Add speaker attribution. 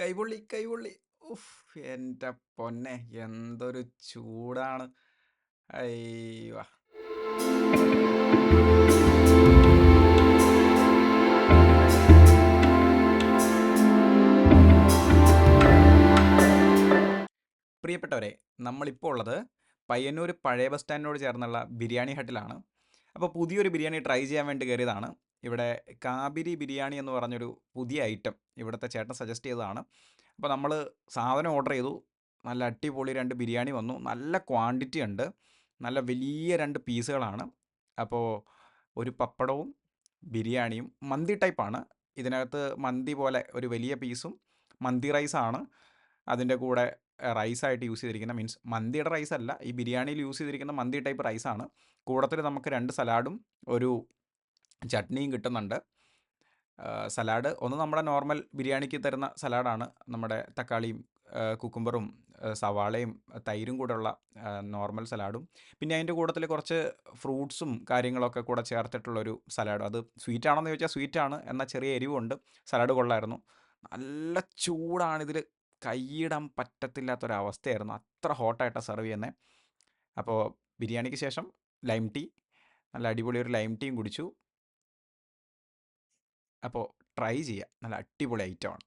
Speaker 1: കൈപൊള്ളി, കൈപൊള്ളി. ഉഫ്! എന്റെ പൊന്നെ എന്തൊരു ചൂടാണ്. അയ്യോ! പ്രിയപ്പെട്ടവരെ, നമ്മളിപ്പോൾ ഉള്ളത് പയ്യന്നൂർ പഴയ ബസ് സ്റ്റാൻഡിനോട് ചേർന്നുള്ള ബിരിയാണി ഹട്ടിലാണ്. അപ്പോൾ പുതിയൊരു ബിരിയാണി ട്രൈ ചെയ്യാൻ വേണ്ടി കയറിയതാണ്. ഇവിടെ കാബിരി ബിരിയാണി എന്ന് പറഞ്ഞൊരു പുതിയ ഐറ്റം ഇവിടുത്തെ ചേട്ടൻ സജസ്റ്റ് ചെയ്തതാണ്. അപ്പോൾ നമ്മൾ സാധനം ഓർഡർ ചെയ്തു. നല്ല അടിപൊളി രണ്ട് ബിരിയാണി വന്നു. നല്ല ക്വാണ്ടിറ്റി ഉണ്ട്. നല്ല വലിയ രണ്ട് പീസുകളാണ്. അപ്പോൾ ഒരു പപ്പടവും ബിരിയാണിയും മന്തി ടൈപ്പാണ്. ഇതിനകത്ത് മന്തി പോലെ ഒരു വലിയ പീസും മന്തി റൈസാണ്. അതിന്റെ കൂടെ റൈസായിട്ട് യൂസ് ചെയ്തിരിക്കുന്ന മീൻസ് മന്തിയുടെ റൈസ് അല്ല. ഈ ബിരിയാണിയിൽ യൂസ് ചെയ്തിരിക്കുന്ന മന്തി ടൈപ്പ് റൈസാണ്. കൂടത്തിൽ നമുക്ക് രണ്ട് സലാഡും ഒരു ചട്നിയും കിട്ടുന്നുണ്ട്. സലാഡ് ഒന്ന് നമ്മുടെ നോർമൽ ബിരിയാണിക്ക് തരുന്ന സലാഡാണ്. നമ്മുടെ തക്കാളിയും കുക്കുംബറും സവാളയും തൈരും കൂടെയുള്ള നോർമൽ സലാഡും. പിന്നെ അതിന്റെ കൂട്ടത്തിൽ കുറച്ച് ഫ്രൂട്ട്സും കാര്യങ്ങളൊക്കെ കൂടെ ചേർത്തിട്ടുള്ളൊരു സലാഡും. അത് സ്വീറ്റ് ആണോന്ന് ചോദിച്ചാൽ സ്വീറ്റ് ആണ്. എന്നാൽ ചെറിയ എരിവുണ്ട്. സലാഡ് കൊള്ളായിരുന്നു. നല്ല ചൂടാണിതിൽ കൈയിടാൻ പറ്റത്തില്ലാത്തൊരവസ്ഥയായിരുന്നു. അത്ര ഹോട്ടായിട്ടാണ് സെർവ് ചെയ്യുന്നത്. അപ്പോൾ ബിരിയാണിക്ക് ശേഷം ലൈം ടീ. നല്ല അടിപൊളി ഒരു ലൈം ടീയും കുടിച്ചു. അപ്പോൾ ട്രൈ ചെയ്യുക. നല്ല അടിപൊളി ഐറ്റമാണ്.